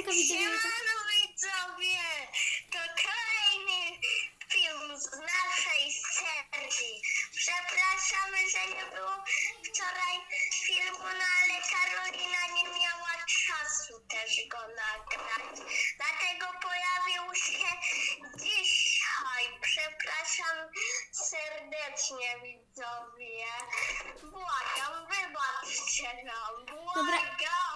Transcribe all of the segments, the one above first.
Siemka widzowie. Siemano widzowie! To kolejny film z naszej serii. Przepraszamy, że nie było wczoraj filmu, no ale Karolina nie miała czasu też go nagrać. Dlatego pojawił się dzisiaj. Przepraszam serdecznie widzowie. Błagam, wybaczcie nam. Błagam.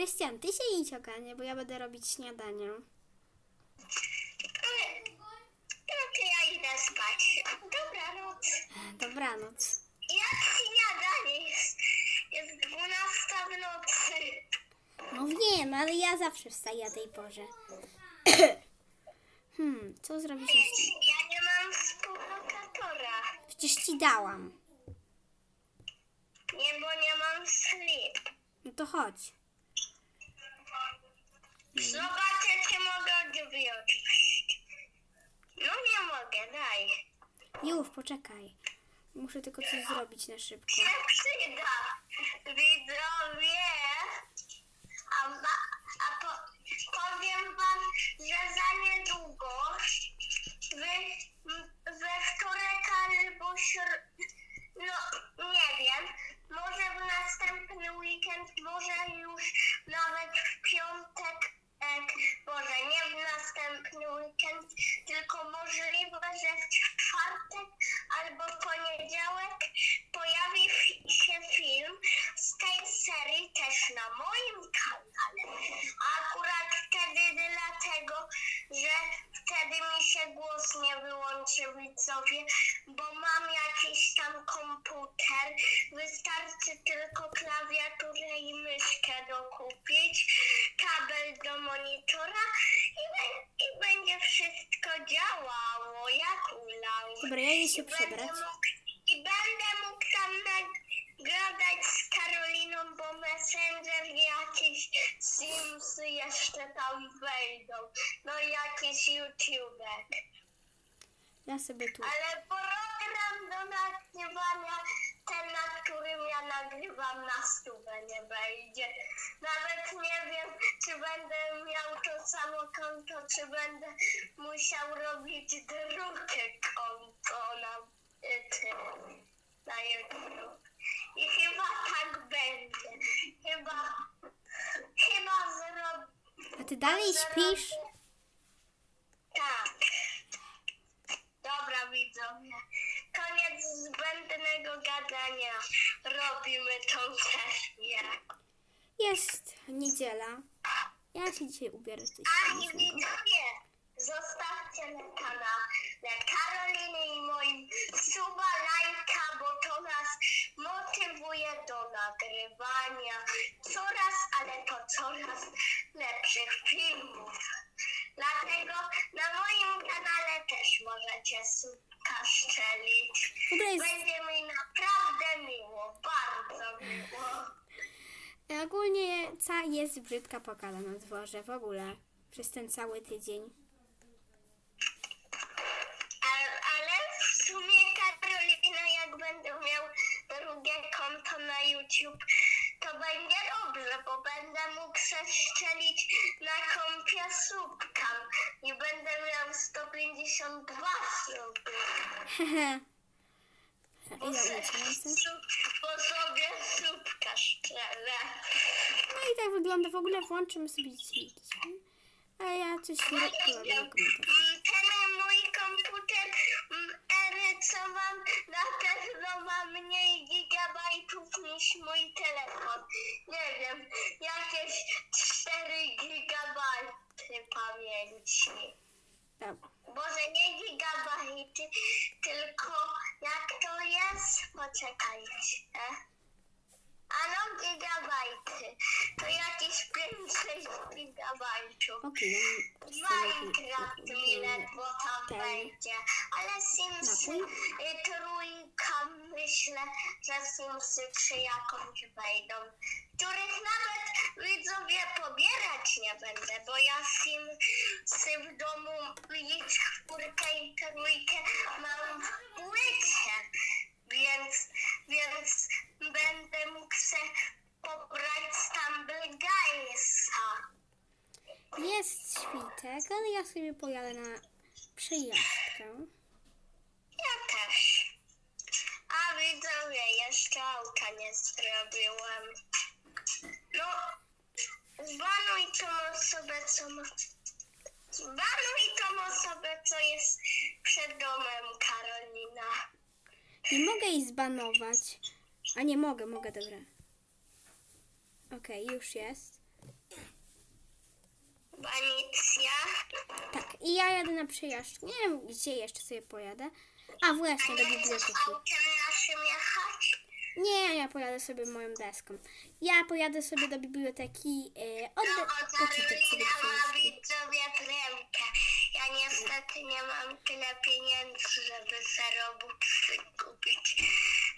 Krystian, ty się idź ogarnie, bo ja będę robić śniadanie. No to ja idę spać. Dobranoc. Dobranoc. Jak śniadanie jest? Jest 12 w nocy. No wiem, ale ja zawsze wstaję o tej porze. hmm, co zrobić śniadanie? Ja nie mam współlokatora. Przecież ci dałam. Nie, bo nie mam sleep. No to chodź. Zobaczę, czy mogę drzwi otworzyć. No nie mogę, daj. Już, poczekaj. Muszę tylko coś zrobić na szybko. się przyda. Widzowie, a, ma, a po, powiem wam, że za niedługo we, we wtorek albo śr... no nie wiem, może w następny weekend, może już nawet w piątek, ek, Boże, nie w następny weekend, tylko możliwe, że w czwartek albo w poniedziałek pojawi fi- się film z tej serii też na moim kanale. A akurat wtedy dlatego, że wtedy mi się głos nie wyłączy widzowie, bo mam jakiś tam komputer. Wystarczy tylko klawiaturę i myszkę dokupić, kabel monitora i, be- i będzie wszystko działało jak ulał. Dobra, ja idę się I będę przebrać. mógł- I będę mógł tam nagadać z Karoliną, bo Messenger jakieś Simsy jeszcze tam wejdą. No i jakiś YouTubek. Ja sobie tu. Ale program do nagrywania, ten na którym ja nagrywam na stówę nie wejdzie. Nawet nie wiem, czy będę miał to samo konto, czy będę musiał robić drugie konto na y, na YouTube. I chyba tak będzie. Chyba, chyba zrobię. A ty dalej śpisz? Tak. Dobra widzowie, koniec zbędnego gadania. Robimy tą serię. Jest niedziela. Ja się dzisiaj ubiorę coś A i pięknego. widzowie, zostawcie na kanale Karoliny i moim suba, lajka, bo to nas motywuje do nagrywania coraz, ale to coraz lepszych filmów. Dlatego na moim kanale też możecie subka szczelić. W ogóle jest, Będzie mi naprawdę miło, bardzo miło. Ogólnie ca jest brzydka pogoda na dworze w ogóle. Przez ten cały tydzień. Ale, ale w sumie Karolina, jak będę miał drugie konto na YouTube, to będzie dobrze, bo będę mógł przeszczelić na kompie subka i będę miał 152 suby. Hehe. Bo, Ile se- ulicy sub, bo sobie subka szczelę. No i tak wygląda. Włączymy sobie dzisiaj. A ja coś nie mm, ten mój komputer mm, Ery, co mam, na pewno ma mniej gigabajtów niż mój telefon. Nie wiem, jakieś 4 gigabajty pamięci. Dobra. Boże, nie gigabajty, tylko jak to jest? Poczekajcie. A no gigabajty. To jakieś 5-6 gigabajtów. Okej, ja Minecraft mi ledwo tam Ten. wejdzie, ale Sims Napój? y, trójka myślę, że Simsy trzy jakąś wejdą, których nawet widzowie pobierać nie będę, bo ja Simsy w domu i czwórkę i trójkę mam w płycie, więc, więc będę mógł se pobrać Stumble Guysa. Ale ja sobie pojadę na przejażdżkę. Ja też. A widzowie, jeszcze auta nie zrobiłem. No, zbanuj tą osobę, co ma... Zbanuj tą osobę, co jest przed domem, Karolina. Nie mogę jej zbanować. A nie mogę, mogę, dobra. Okej, już jest. Banicja. Tak, i ja jadę na przejażdżkę. Nie wiem, gdzie jeszcze sobie pojadę. A właśnie, do biblioteki. autem naszym jechać? Nie, ja pojadę sobie moją deską. Ja pojadę sobie do biblioteki, yy, No, odda- bo poczytać sobie książki. widzowie premkę. Ja niestety nie mam tyle pieniędzy, żeby se robuxy kupić.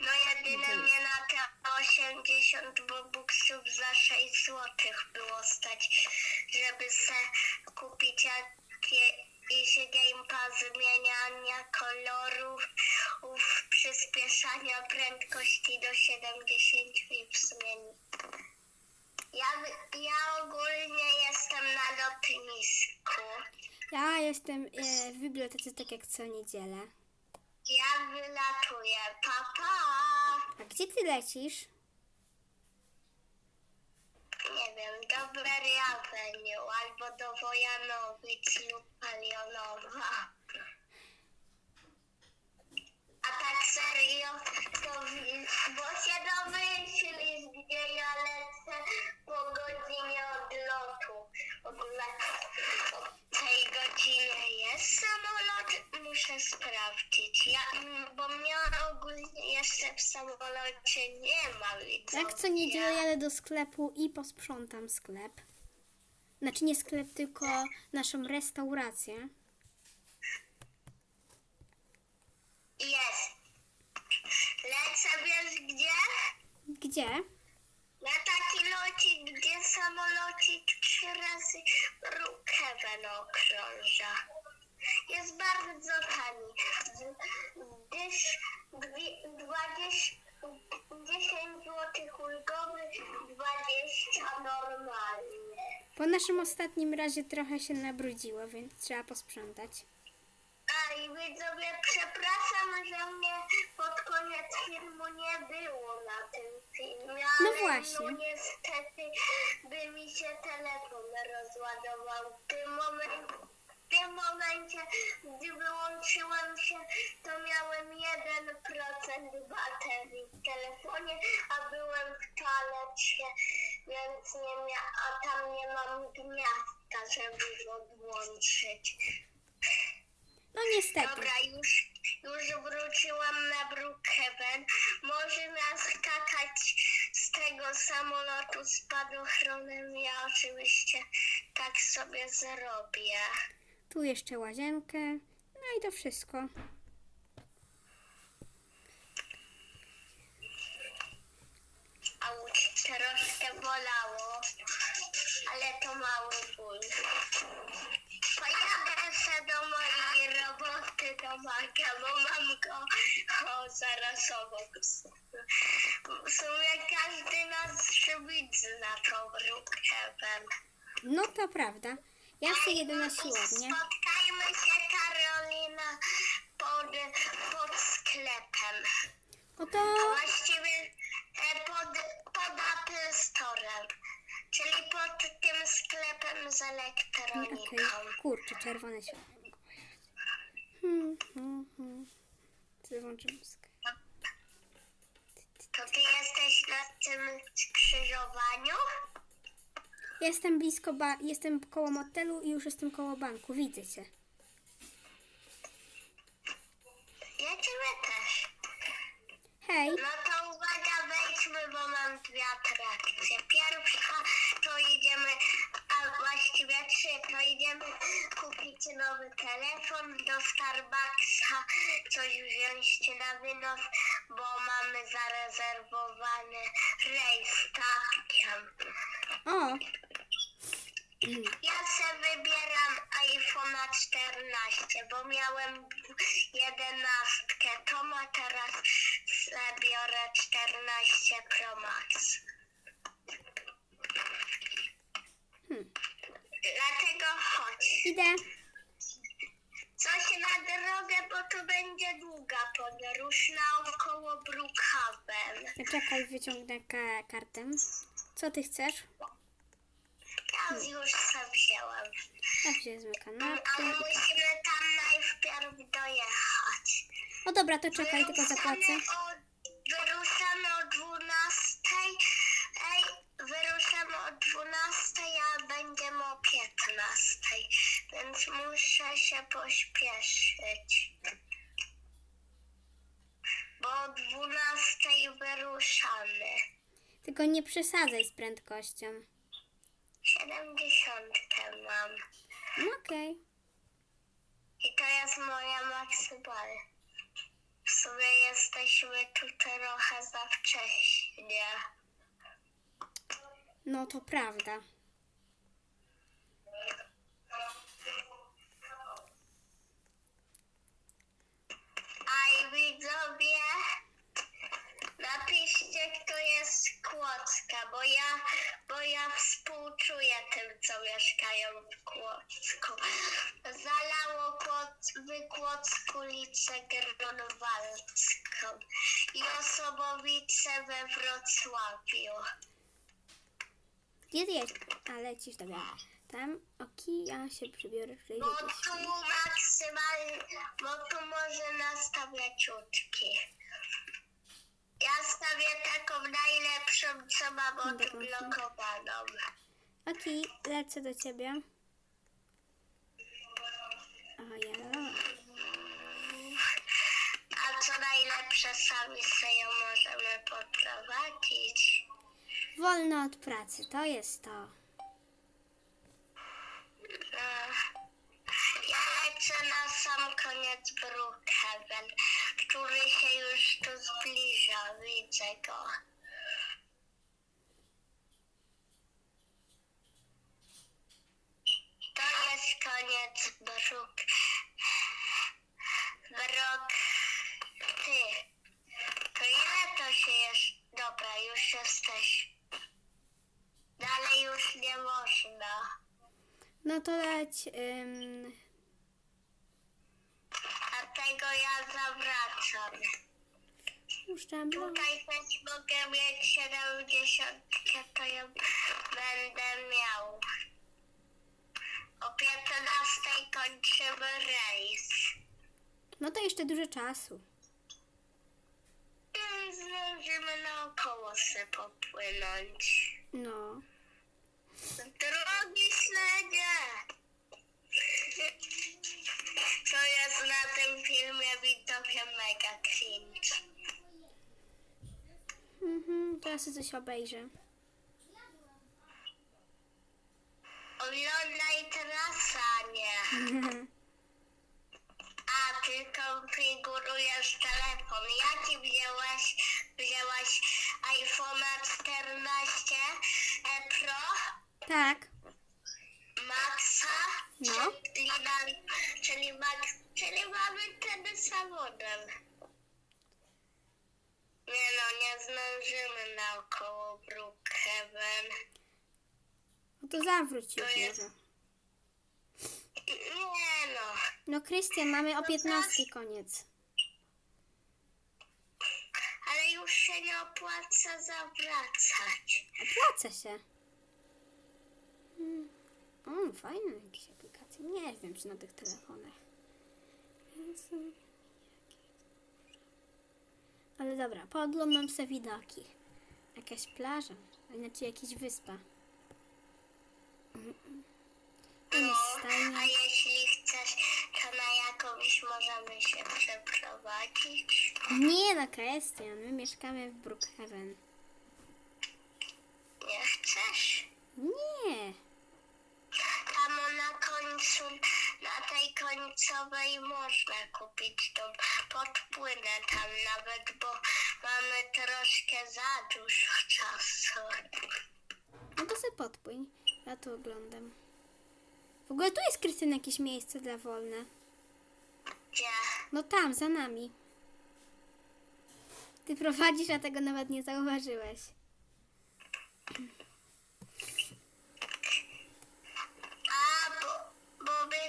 No jedyne mnie na te 80 bobuksów za 6 zł było stać, żeby se kupić jakieś gamepad zmieniania kolorów, ów przyspieszania prędkości do 70 i w sumie ja, ja ogólnie jestem na lotnisku. Ja jestem yy, w bibliotece tak jak co niedzielę. Ja wylatuję. Papa! A gdzie ty lecisz? Nie wiem, do Berry Avenue albo do Wojanowic lub Palionowa. A tak serio, to bo się domyślisz, gdzie ja lecę po godzinie odlotu. W ogóle o tej godzinie jest samolot, muszę sprawdzić. Ja, mm, bo mnie ogólnie jeszcze w samolocie nie ma. widzowie. Jak co niedzielę jadę do sklepu i posprzątam sklep. Znaczy nie sklep, tylko naszą restaurację. Jest. Lecę wiesz gdzie? Gdzie? Na taki locik, gdzie samolocik trzy razy Brookhaven okrąża. Jest bardzo tani. Gdyż dwie- 20, 10 zł ulgowy, 20 normalnie. Po naszym ostatnim razie trochę się nabrudziło, więc trzeba posprzątać. A i widzowie, przepraszam, że mnie pod koniec filmu nie było na tym filmie, No ale właśnie. no niestety by mi się telefon rozładował. W tym, momencie, w tym momencie, gdy wyłączyłem się, to miałem 1% baterii w telefonie, a byłem w toalecie, więc nie mia- a tam nie mam gniazdka, żeby odłączyć. No niestety. Dobra, już spadochronem. Ja oczywiście tak sobie zrobię. Tu jeszcze łazienkę. No i to wszystko. Ja jedę na siłownię. Spotkajmy się, Karolina, pod, pod sklepem. No to Właściwie e, pod, pod Apple Store'em, czyli pod tym sklepem z Okej, elektroniką. kurczę, czerwone światło. Hmm, hmm, hmm. Co włączę muzykę. To ty jesteś na tym skrzyżowaniu? Jestem blisko, ba- jestem koło motelu i już jestem koło banku. Widzę cię. Ja ciebie też. Hej, No to uwaga, wejdźmy, bo mam dwie atrakcje. Pierwsza to idziemy, a właściwie trzy, to idziemy kupić nowy telefon do Starbucksa, coś wziąć na wynos, bo mamy zarezerwowany rejs statkiem. o, Ja se wybieram iPhone'a 14, bo miałem 11, to ma teraz zabiorę 14 Pro Max. hmm. Dlatego chodź. Idę. Coś na drogę, bo to będzie długa podróż naokoło Brookhaven. Czekaj, wyciągnę ka- kartę. Co ty chcesz? Ja już sobie wzięłam. Ja wzięłam kanapkę. Ale musimy tam najpierw dojechać. O dobra, to czekaj, tylko zapłacę. Wyruszamy o 12. Ej, wyruszamy o 12, a będziemy o 15. Więc muszę się pośpieszyć. Bo o 12 wyruszamy. Tylko nie przesadzaj z prędkością. 70 mam. No okej. I to jest moja maksymalna. W sumie jesteśmy tu trochę za wcześnie. No to prawda. A i widzowie, napiszcie, kto jest Kłodzka, bo ja, bo ja współczuję tym, co mieszkają w Kłodzku. Zalało Kłod, w Kłodzku ulicę Grunwaldzką i Osobowice we Wrocławiu. Gdzie jest? A lecisz, dobra. Tam, oki, ja się przybiorę, żeby Bo gdzieś. tu maksymalnie, bo tu może nastawiać łódki. Ja stawię taką najlepszą, co mam odblokowaną. Oki, lecę do ciebie. O ja. A co najlepsze, sami sobie możemy poprowadzić. Wolno od pracy, to jest to. Na sam koniec Brookhaven, który się już tu zbliża, widzę go. To jest koniec Brook. Brok. Ty. To ile to się jest? Dobra, już jesteś. Dalej już nie można. No to leć. Ym, Dlatego ja zawracam. puszczam. Tutaj też mogę mieć 70, to ja będę miał. O 15 kończymy rejs. No to jeszcze dużo czasu. Mm, Zdążymy naokoło se popłynąć. No. Drogi śledzie! To jest na tym filmie widzowie mega cringe. Mhm, teraz sobie coś obejrzę. Oglądaj trasa, nie. A, ty konfigurujesz telefon. Jaki wziąłeś? Wzięłaś iPhone'a 14 e, Pro, tak. Maxa, No. Czyli, czyli, Max, czyli mamy ten sam model. Nie no, nie zdążymy naokoło Brookhaven. No to zawróć już może. Nie no. No Krystian, mamy o 15 koniec. Ale już się nie opłaca zawracać. Opłaca się. Mm. Jakieś aplikacje. Nie wiem, czy na tych telefonach. Jakie- Ale dobra, pooglądam sobie widoki. Jakaś plaża, a inaczej jakaś wyspa. Tam jest No, stajnia. a jeśli chcesz, to na jakąś możemy się przeprowadzić. Nie no, Krystian, my mieszkamy w Brookhaven. Nie chcesz? Nie. Tam na końcu, na tej końcowej można kupić dom. Podpłynę tam nawet, bo mamy troszkę za dużo czasu. No to sobie podpłyń. Ja tu oglądam. W ogóle tu jest Krystian jakieś miejsce dla wolne. Gdzie? No tam, za nami. Ty prowadzisz, a tego nawet nie zauważyłeś. A, bo, bo my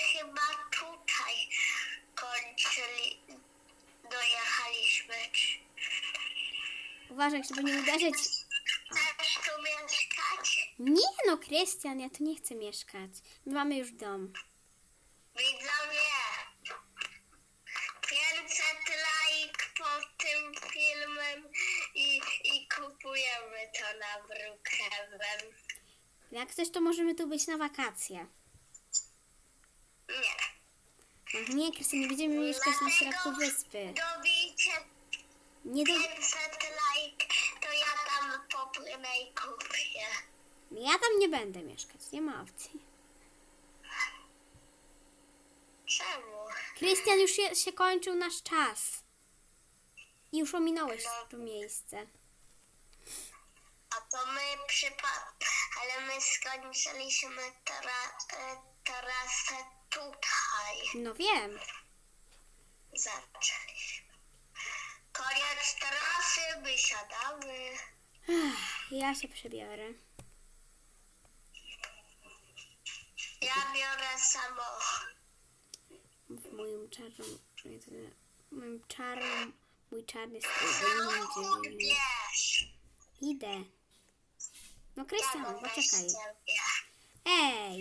uważaj, żeby nie uderzyć. Chcesz tu mieszkać? Nie no, Krystian, ja tu nie chcę mieszkać. My mamy już dom. Widzowie, 500 lajk pod tym filmem i, i kupujemy to na Brookhaven. Jak coś, to możemy tu być na wakacje. Nie. Ach nie, Krystian, nie będziemy mieszkać na środku wyspy. Dobijcie Nie do... 500 Ja tam nie będę mieszkać, nie ma opcji. Czemu? Krystian, już się, się kończył nasz czas. I już ominąłeś to miejsce. A to my przypa... Ale my skończyliśmy tera... e, trasę tutaj. No wiem. Zaczęliśmy. Koniec trasy, wysiadamy. Ja się przebiorę. Samochód. W moją czarną... Moim czarną... Mój czarny Samochód. Idę. No Krystian, poczekaj. Ej,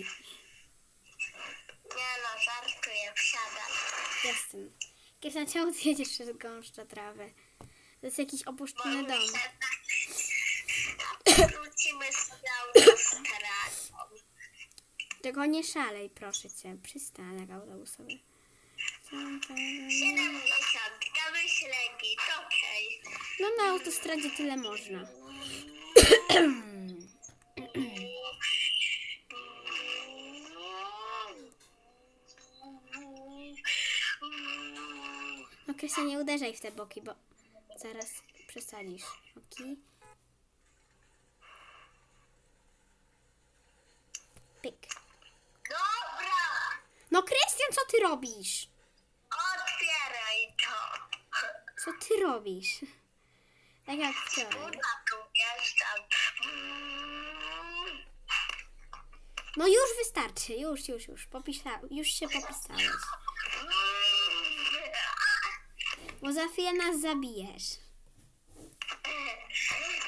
Nie no, żartuję, wsiadam. jestem. Krystian, czemu ty jedziesz przez gąszcza trawę? To jest jakiś opuszczony dom. Wrócimy sobie autostradą. Tylko nie szalej, proszę cię. Przystanek autobusowy. 70, damy ślegi, to okej. No na autostradzie tyle można. No Krystian, nie uderzaj w te boki, bo zaraz przesadzisz. Oki. Pyk. Dobra, No Krystian, co ty robisz? otwieraj to. Co ty robisz? Tak jak wczoraj. Tu. No już wystarczy, już, już, już. Popisa już się popisałeś. Bo za chwilę nas zabijesz.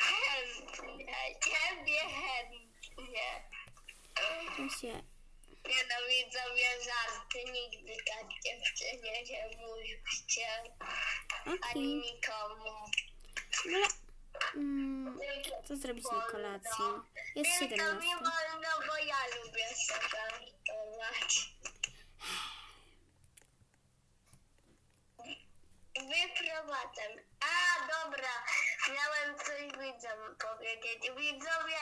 Chętnie, ciebie chętnie. To się... Nienawidzę żarty, nigdy tak dziewczynie nie mówicie. Ani Okej. nikomu. No, mm, co zrobić na kolację? Jest Tylko 17. mi wolno, bo ja lubię sobie żartować. Wyprowadzam. A, dobra. Miałem coś widzom powiedzieć. Widzowie,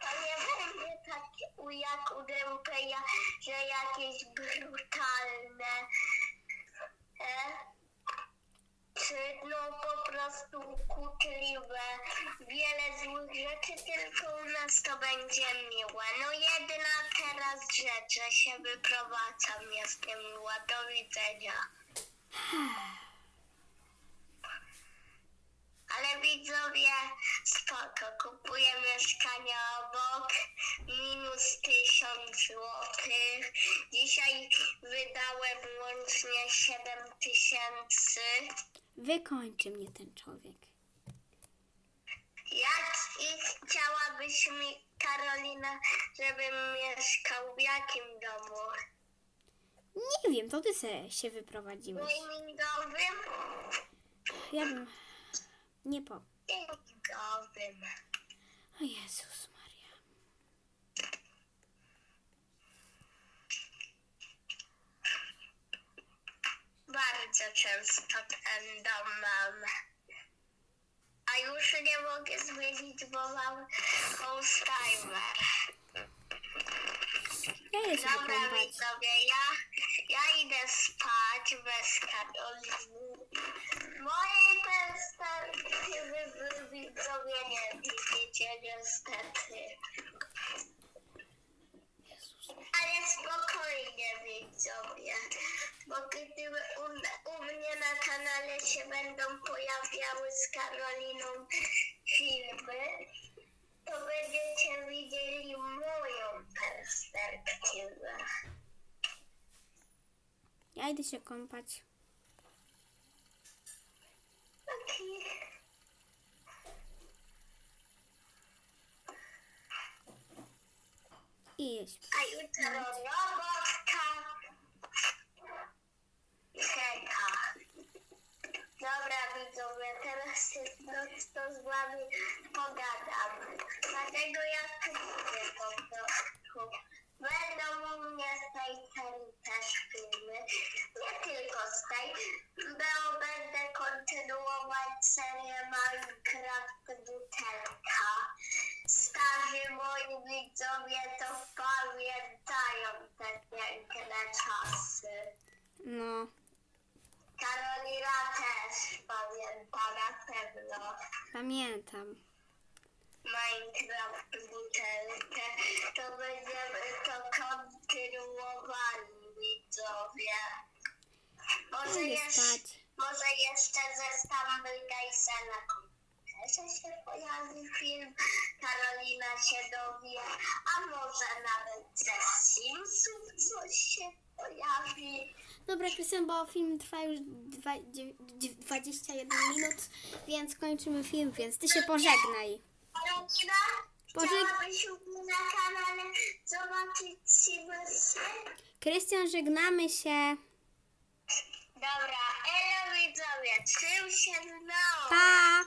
to nie będzie takie u- jak u Dempeja, że jakieś brutalne. E? Czy no po prostu kłótliwe, wiele złych rzeczy, tylko u nas to będzie miłe. No jedna teraz rzecz, że się wyprowadzam, jest niemiła. Do widzenia. Ale widzowie, spoko, kupuję mieszkanie obok, minus tysiąc złotych. Dzisiaj wydałem łącznie 7 tysięcy. Wykończy mnie ten człowiek. Jak i chciałabyś mi, Karolina, żebym mieszkał w jakim domu? Nie wiem, to ty se się wyprowadziłeś. Gamingowym? Ja bym... Nie po... Gamingowym. O Jezus Maria. Bardzo często ten dom mam. A już nie mogę zmienić, bo mam Alzheimer. Ja idę się Dobra, wykąpać. widzowie, ja, ja idę spać bez Karoliny. Mojej perspektywy wy widzowie nie widzicie niestety. Ale spokojnie widzowie, bo gdy u, u mnie na kanale się będą pojawiały z Karoliną filmy, to będziecie widzieli moją perspektywę. Ja idę się kąpać. Okej. I jeść. A jutro robotka. Czeka. Dobra widzowie, teraz się to z wami pogadam. Dlatego ja mówię po prostu. Będą u mnie z tej serii też filmy. Nie tylko z tej, bo będę kontynuować Może, Idę jeszcze, spać. może jeszcze ze Stumble na komputerze się pojawi film. Karolina się dowie, a może nawet ze Simsów coś się pojawi. Dobra, Krystian, bo film trwa już dwa, dziew- dziew- 21 minut, więc kończymy film, więc ty się pożegnaj. Karolina, Pożeg- chciałabyś u na kanale zobaczyć Simsy? Krystian, żegnamy się. Dobra, elo widzowie, czym się znało? Pa!